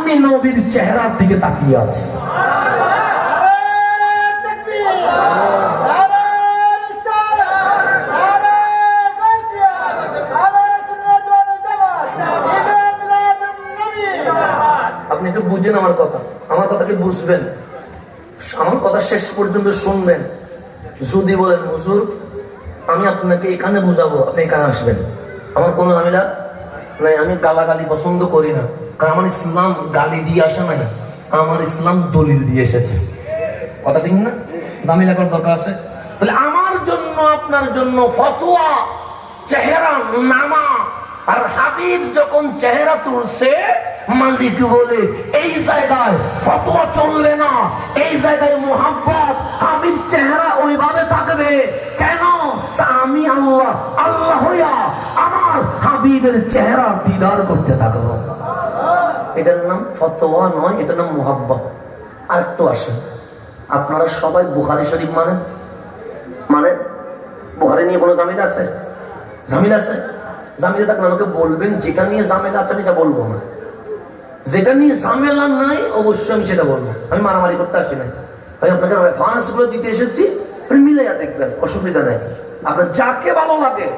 আপনি নবীর চেহারার দিকে তাকিয়ে আছেন আপনি একটু বুঝেন আমার কথা। আমার বুঝবেন? আমার কথা শেষ পর্যন্ত শুনবেন। বলেন আমি আপনাকে এখানে বুঝাবো, আপনি এখানে আসবেন। আমার কোনো নাই, আমি গালাগালি পছন্দ করি না। আমার ইসলাম গালি দিয়ে আসে নাই আমার ইসলাম দলিল দিয়ে এসেছে। কথা ঠিক না? ঝামেলা করার দরকার আছে? তাহলে আমার জন্য, আপনার জন্য ফতোয়া, চেহারা, নামা, আর হাবিব যখন চেহারা তুলছে, মালিক বলে, এই জায়গায় ফতোয়া চলবে না, এই জায়গায় মোহাব্বত, হাবিব চেহারা ওইভাবে থাকবে। কেন? আমি আল্লাহ আল্লাহ হইয়া আমার হাবিবের চেহারা দিদার করতে থাকব। এটার নাম ফতোয়া নয়, এটার নাম মোহাব্বত। আর একটু আসেন। আপনারা সবাই বুখারি শরীফ মানেন? মানে বুখারি নিয়ে কোনো জামিল আছে? জামিল আছে? জামিলে থাকলে আমাকে বলবেন, যেটা নিয়ে জামেলা আছে আমি এটা বলব না। যেটা নিয়ে ঝামেলা নাই, অবশ্যই আমি সেটা বলব। আমি মারামারি করতে আসি নাই। আমি আপনাকে রেফারেন্সগুলো দিতে এসেছি মিলাইয়া দেখবেন, অসুবিধা নেই। আপনার যাকে ভালো লাগে,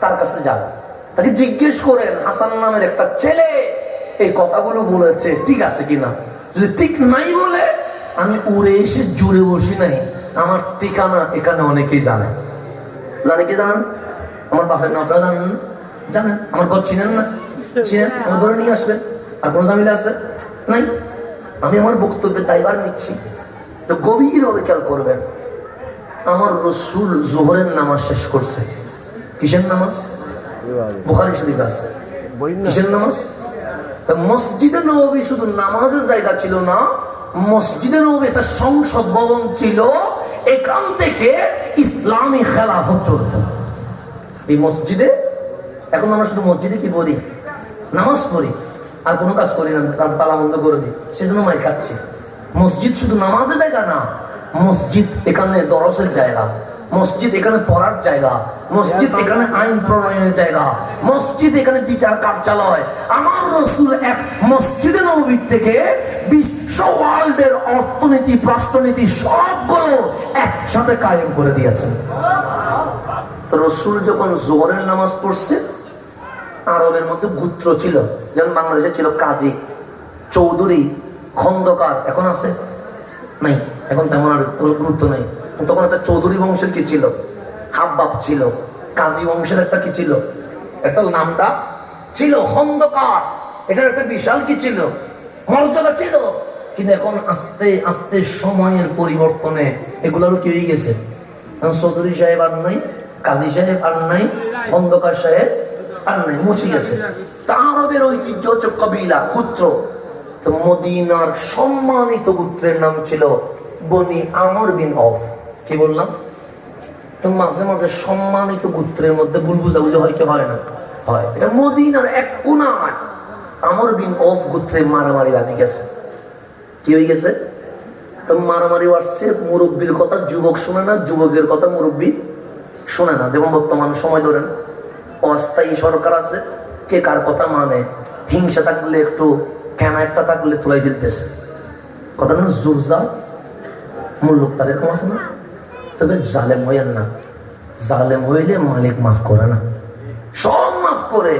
তার কাছে যান। তাকে জিজ্ঞেস করেন, হাসান নামের একটা ছেলে এই কথাগুলো বলেছে ঠিক আছে কিনা? যদি ঠিক নাই বলে, আমি উড়ে এসে জুড়ে বসি নাই। আমার ঠিকানা এখানে অনেকেই জানে। জানে কি জানেন? আমার বাপের নাম আপনারা জানেন জানেন? আমার ঘর চিনেন না? চিনেন? আমার ধরে নিয়ে আসবেন? আর কোনো জামিলা আছে? নাই? আমি আমার বক্তব্যের দায়ভার নিচ্ছি। তো গভীরভাবে খেয়াল করবেন, আমার রসুল জোহরের নামাজ শেষ করছে। কিসের নামাজ? বুখারি শরীফ আছে। কিসের নামাজ? তা মসজিদে নবী শুধু নামাজের জায়গা ছিল না, মসজিদে নবী একটা সংসদ ভবন ছিল, এখান থেকে ইসলামী খেলাফত চলত। এই মসজিদে, এখন আমরা শুধু মসজিদে কি পড়ি? নামাজ পড়ি, আর কোনো কাজ করি না তার তালা বন্ধ করে দিই, সেজন্য মাই খাচ্ছি। মসজিদ শুধু নামাজের জায়গা না, মসজিদ এখানে দরসের জায়গা। মসজিদ এখানে পড়ার জায়গা মসজিদ এখানে আইন প্রণয়নের জায়গা মসজিদ এখানে বিচার কার্যালয়। আমার রসুল এক মসজিদে নবীর থেকে বিশ্ব ওয়ার্ল্ডের অর্থনীতি রাষ্ট্রনীতি সবগুলো একসাথে কায়েম করে দিয়েছেন তো রসুল যখন জোহরের নামাজ পড়ছে আরবের মধ্যে গুত্র ছিল যেমন বাংলাদেশে ছিল কাজী চৌধুরী খন্দকার এখন আছে? নাই। এখন তেমন আর গুরুত্ব নেই তখন একটা চৌধুরী বংশের কি ছিল? হাব্বাব ছিল। কাজী বংশের একটা কি ছিল? একটা নামটা ছিল খন্দকার। এটার একটা বিশাল কি ছিল? মর্যাদা ছিল। কিন্তু এখন আস্তে আস্তে সময়ের পরিবর্তনে এগুলোরও কি হয়ে গেছে? চৌধুরী সাহেব আর নাই, কাজী সাহেব আর নাই, খন্দকার সাহেব আর নাই, মুছে গেছে। আরবের ঐতিহ্য হচ্ছে কবিলা, পুত্র। তো মদিনার সম্মানিত পুত্রের নাম ছিল বনি আমর বিন অফ। কি বললাম? তো মাঝে মাঝে সম্মানিত পুত্রের মধ্যে ভুল বুঝাবুঝি হয় কি হয় না? হয়। এটা মদিনার এক কোনায় আমর বিন অফ গোত্রে মারামারি বাজি গেছে। কি হয়ে গেছে? তো মারামারি আসছে মুরব্বীর কথা যুবক শোনে না, যুবকের কথা মুরব্বী শোনে না। যেমন বর্তমান সময় ধরেন, অস্থায়ী সরকার আছে, কে কার কথা মানে? হিংসা থাকলে একটু, কেন একটা থাকলে তোলাই ফেলতেছে। কথা না জোরজা মূল লোক তার এরকম আছে না তবে জালেম হইয়েন না। জালেম হইলে মালিক মাফ করে না। সব মাফ করে,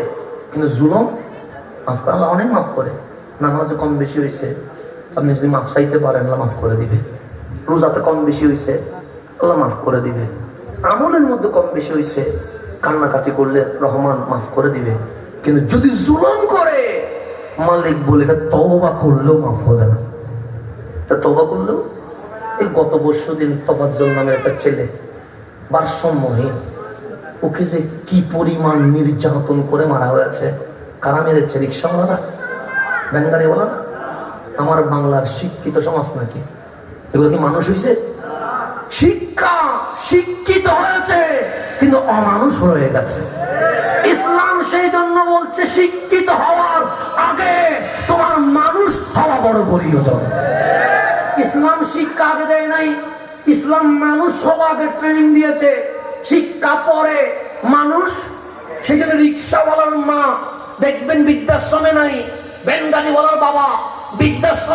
কিন্তু জুলম মাফ করে। অনেক মাফ করে। নামাজে কম বেশি হয়েছে আপনি যদি মাফ চাইতে পারেন, আল্লাহ মাফ করে দিবে। রোজাতে কম বেশি হয়েছে আল্লাহ মাফ করে দিবে। আমলের মধ্যে কম বেশি হয়েছে কান্নাকাটি করলে রহমান মাফ করে দিবে। কিন্তু যদি জুলম করে, মালিক বলে তওবা করলেও মাফ হবে না। তা তবা করলেও এই গত বর্ষ দিন তফাজ্জল নামে একটা ছেলে, ভারসাম্যহীন, ওকে যে কি পরিমাণ নির্যাতন করে মারা হয়েছে কারা মেরেছে রিক্সাওয়ালারা ব্যাঙ্গারি বলা না আমার বাংলার শিক্ষিত সমাজ নাকি? এগুলো কি মানুষ হয়েছে শিক্ষা শিক্ষিত হয়েছে, কিন্তু অমানুষ হয়ে গেছে। ইসলাম সেই জন্য বলছে, শিক্ষিত হওয়ার আগে তোমার মানুষ হওয়া বড় প্রয়োজন। ইসলাম শিক্ষা আগে দেয় নাই। ইসলাম মানুষ সবাকে ট্রেনিং দিয়েছে। শিক্ষা পরে মানুষ সেখানে রিক্সাওয়ালার মা, দেখবেন বৃদ্ধাশ্রমে নাই বেঙ্গালিওয়ালার বাবা, বৃদ্ধাশ্রম